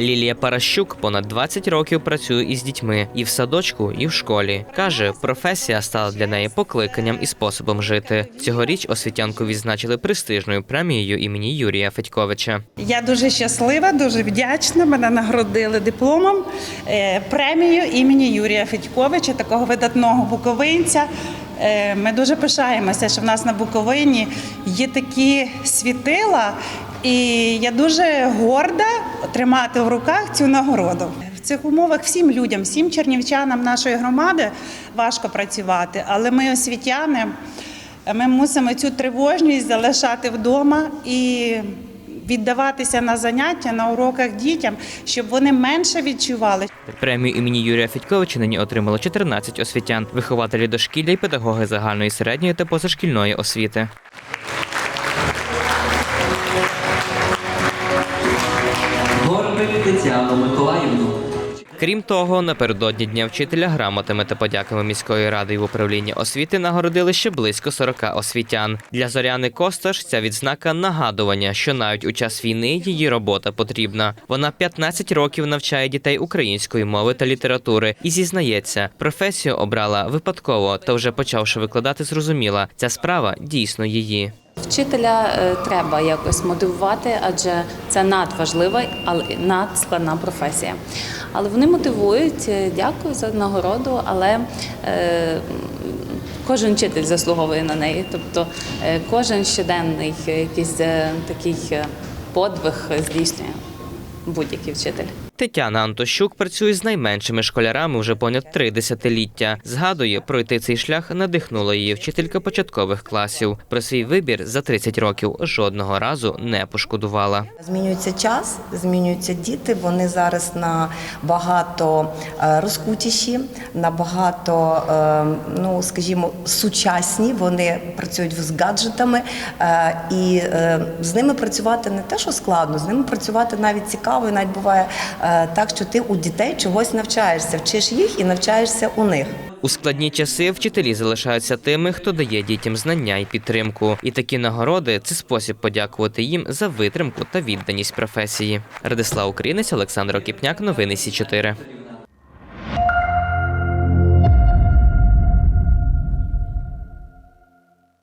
Лілія Паращук понад 20 років працює із дітьми і в садочку, і в школі. Каже, професія стала для неї покликанням і способом жити. Цьогоріч освітянку відзначили престижною премією імені Юрія Федьковича. Я дуже щаслива, дуже вдячна. Мене нагородили дипломом е, премією імені Юрія Федьковича, такого видатного буковинця. Е, Ми дуже пишаємося, що в нас на Буковині є такі світила, і я дуже горда тримати в руках цю нагороду. В цих умовах всім людям, всім чернівчанам нашої громади важко працювати, але ми освітяни. Ми мусимо цю тривожність залишати вдома і віддаватися на заняття на уроках дітям, щоб вони менше відчували. Премію імені Юрія Федьковича нині отримало 14 освітян, вихователі дошкілля і педагоги загальної середньої та позашкільної освіти. Тетяну Миколаївну. Крім того, напередодні дня вчителя грамотами та подяками міської ради і управлінні освіти нагородили ще близько 40 освітян. Для Зоряни Косташ ця відзнака нагадування, що навіть у час війни її робота потрібна. Вона 15 років навчає дітей української мови та літератури і зізнається, професію обрала випадково та вже почавши викладати, зрозуміла, ця справа дійсно її. Вчителя е, треба якось мотивувати, адже це надважлива, але надскладна професія. Але вони мотивують. Е, Дякую за нагороду, але е, кожен вчитель заслуговує на неї. Тобто кожен щоденний якийсь такий подвиг здійснює будь-який вчитель. Тетяна Антощук працює з найменшими школярами вже понад три десятиліття. Згадує, пройти цей шлях надихнула її вчителька початкових класів. Про свій вибір за 30 років жодного разу не пошкодувала. Змінюється час, змінюються діти. Вони зараз набагато е, розкутіші, набагато, е, ну скажімо, сучасні. Вони працюють з гаджетами, е, і з ними працювати не те, що складно, з ними працювати навіть цікаво. І навіть буває е, так, що ти у дітей чогось навчаєшся, вчиш їх і навчаєшся у них. У складні часи вчителі залишаються тими, хто дає дітям знання і підтримку. І такі нагороди це спосіб подякувати їм за витримку та відданість професії. Радислав Українець, Олександр Окіпняк, новини Сі 4